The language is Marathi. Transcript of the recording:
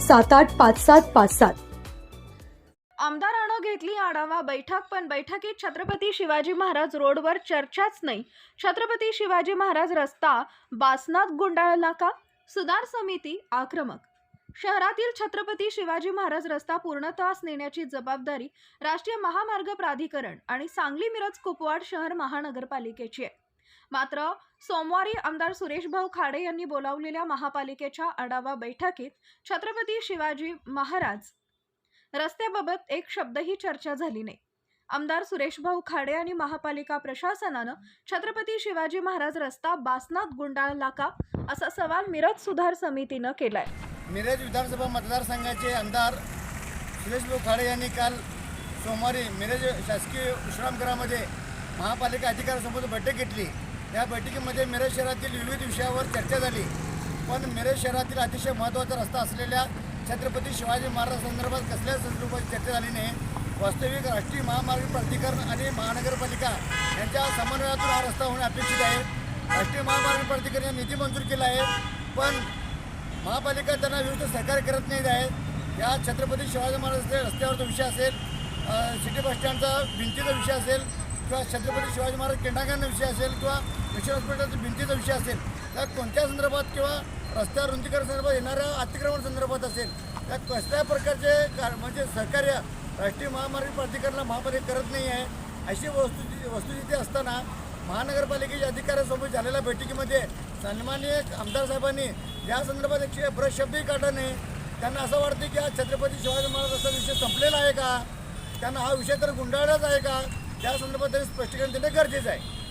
सात आठ पाच सात पाच सात. आमदारानं घेतली आढावा बैठक पण बैठकीत छत्रपती शिवाजी महाराज रोडवर चर्चाच नाही. छत्रपती शिवाजी महाराज रस्ता बासनात गुंडाळला का? सुधार समिती आक्रमक. शहरातील छत्रपती शिवाजी महाराज रस्ता पूर्णत्वास नेण्याची जबाबदारी राष्ट्रीय महामार्ग प्राधिकरण आणि सांगली मिरज कुपवाड शहर महानगरपालिकेची आहे. मात्र सोमवारी आमदार सुरेशभाऊ खाडे यांनी बोलावलेल्या महापालिकेच्या आढावा बैठकीत छत्रपती शिवाजी महाराज रस्त्याबाबत एक शब्दही चर्चा झाली नाही. आमदार सुरेशभाऊ खाडे आणि महापालिका प्रशासनानं छत्रपती शिवाजी महाराज रस्ता बासनात गुंडाळला का असा सवाल मिरज सुधार समितीनं केलाय. मिरज विधानसभा मतदारसंघाचे आमदार सुरेशभाऊ खाडे यांनी काल सोमवारी मिरज शासकीय विश्रामगृहामध्ये महापालिका अधिकाऱ्यांसमोर बैठक घेतली. या बैठकीमध्ये मिरज शहरातील विविध विषयावर चर्चा झाली. पण मिरज शहरातील अतिशय महत्त्वाचा रस्ता असलेल्या छत्रपती शिवाजी महाराज संदर्भात कसल्याच संदर्भात चर्चा झाली नाही. वास्तविक राष्ट्रीय महामार्ग प्राधिकरण आणि महानगरपालिका यांच्या समन्वयातून हा रस्ता होणे अपेक्षित आहे. राष्ट्रीय महामार्ग प्राधिकरण निधी मंजूर केला आहे पण महापालिका त्यांना विरुद्ध सहकार्य करत नाही आहे या छत्रपती शिवाजी महाराज रस्त्यावरचा विषय असेल सिटी बस स्टँडचा भिंतीचा विषय असेल किंवा छत्रपती शिवाजी महाराज केंडागांना विषय असेल किंवा मिशन हॉस्पिटलचा भिंतीचा विषय असेल त्या कोणत्या संदर्भात किंवा रस्त्यावर रुंदीकरण संदर्भात येणाऱ्या अतिक्रमण संदर्भात असेल त्या कसल्या प्रकारचे कार म्हणजे सहकार्य राष्ट्रीय महामार्ग प्राधिकरणाला महापालिका करत नाही आहे अशी वस्तू वस्तुस्थिती असताना महानगरपालिकेच्या अधिकाऱ्यांसोबत झालेल्या बैठकीमध्ये सन्माननीय आमदार साहेबांनी या संदर्भात एक ब्रश शब्दही काढला नाही. त्यांना असं वाटतं की हा छत्रपती शिवाजी महाराजांचा विषय संपलेला आहे का? त्यांना हा विषय तर गुंडाळलाच आहे का? त्या संदर्भात त्यांनी स्पष्टीकरण देणं गरजेचं आहे.